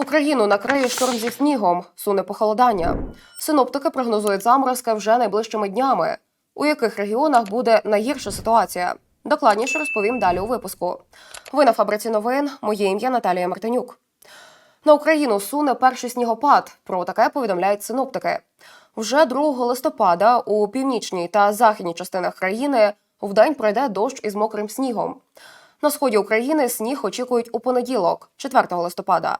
Україну накриє шторм зі снігом, суне похолодання. Синоптики прогнозують заморозки вже найближчими днями. У яких регіонах буде найгірша ситуація? Докладніше розповім далі у випуску. Ви на фабриці новин. Моє ім'я Наталія Мартинюк. На Україну суне перший снігопад. Про таке повідомляють синоптики. Вже 2 листопада у північній та західній частинах країни вдень пройде дощ із мокрим снігом. На сході України сніг очікують у понеділок, 4 листопада.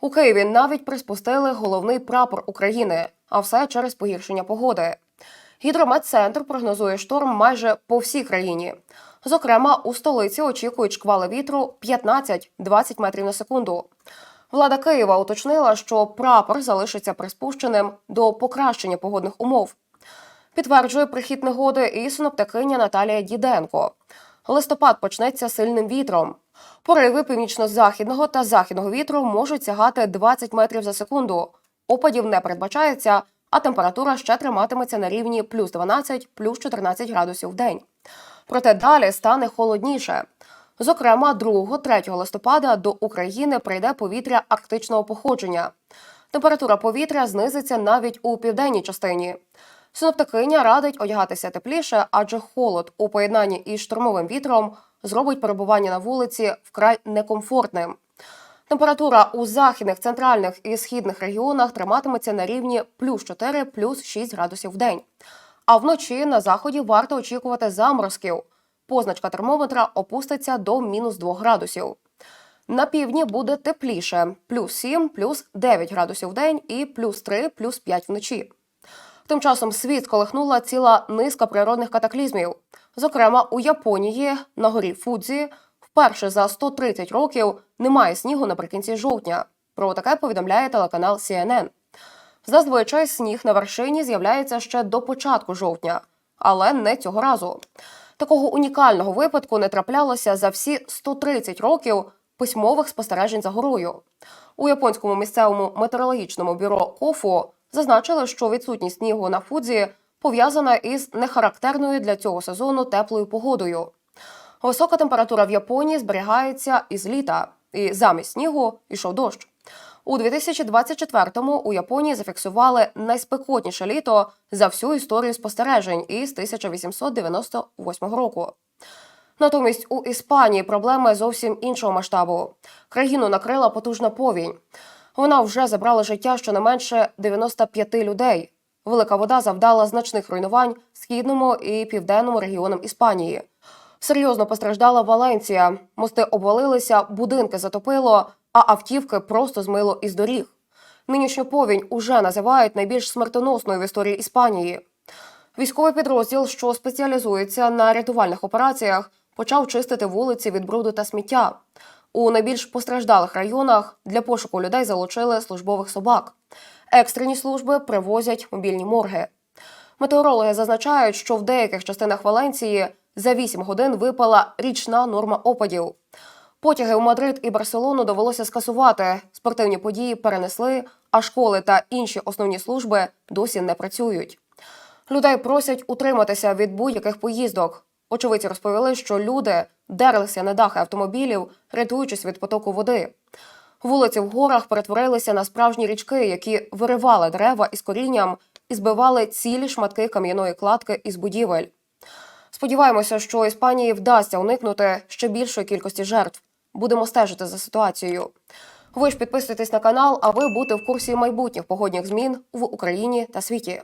У Києві навіть приспустили головний прапор України, а все через погіршення погоди. Гідрометцентр прогнозує шторм майже по всій країні. Зокрема, у столиці очікують шквали вітру 15-20 метрів на секунду. Влада Києва уточнила, що прапор залишиться приспущеним до покращення погодних умов. Підтверджує прихід негоди і синоптикиня Наталія Діденко. Листопад почнеться сильним вітром. Пориви північно-західного та західного вітру можуть сягати 20 метрів за секунду. Опадів не передбачається, а температура ще триматиметься на рівні плюс 12, плюс 14 градусів в день. Проте далі стане холодніше. Зокрема, 2-3 листопада до України прийде повітря арктичного походження. Температура повітря знизиться навіть у південній частині. Синоптикиня радить одягатися тепліше, адже холод у поєднанні із штормовим вітром зробить перебування на вулиці вкрай некомфортним. Температура у західних, центральних і східних регіонах триматиметься на рівні плюс 4, плюс 6 градусів в день. А вночі на заході варто очікувати заморозків. Позначка термометра опуститься до мінус 2 градусів. На півдні буде тепліше плюс 7, плюс 9 градусів в день і плюс 3, плюс 5 вночі. Тим часом світ колихнула ціла низка природних катаклізмів. Зокрема, у Японії на горі Фудзі вперше за 130 років немає снігу наприкінці жовтня. Про таке повідомляє телеканал CNN. Зазвичай сніг на вершині з'являється ще до початку жовтня, але не цього разу. Такого унікального випадку не траплялося за всі 130 років письмових спостережень за горою. У японському місцевому метеорологічному бюро КОФУ зазначили, що відсутність снігу на Фудзі пов'язана із нехарактерною для цього сезону теплою погодою. Висока температура в Японії зберігається із літа, і замість снігу йшов дощ. У 2024-му у Японії зафіксували найспекотніше літо за всю історію спостережень із 1898 року. Натомість у Іспанії проблеми зовсім іншого масштабу. Країну накрила потужна повінь. Вона вже забрала життя щонайменше 95 людей. Велика вода завдала значних руйнувань східному і південному регіонам Іспанії. Серйозно постраждала Валенція. Мости обвалилися, будинки затопило, а автівки просто змило із доріг. Нинішню повінь уже називають найбільш смертоносною в історії Іспанії. Військовий підрозділ, що спеціалізується на рятувальних операціях, почав чистити вулиці від бруду та сміття. У найбільш постраждалих районах для пошуку людей залучили службових собак. Екстрені служби привозять мобільні морги. Метеорологи зазначають, що в деяких частинах Валенції за 8 годин випала річна норма опадів. Потяги у Мадрид і Барселону довелося скасувати. Спортивні події перенесли, а школи та інші основні служби досі не працюють. Людей просять утриматися від будь-яких поїздок. Очевидці розповіли, що люди дерлися на дахи автомобілів, рятуючись від потоку води. Вулиці в горах перетворилися на справжні річки, які виривали дерева із корінням і збивали цілі шматки кам'яної кладки із будівель. Сподіваємося, що Іспанії вдасться уникнути ще більшої кількості жертв. Будемо стежити за ситуацією. Ви ж підписуйтесь на канал, аби бути в курсі майбутніх погодних змін в Україні та світі.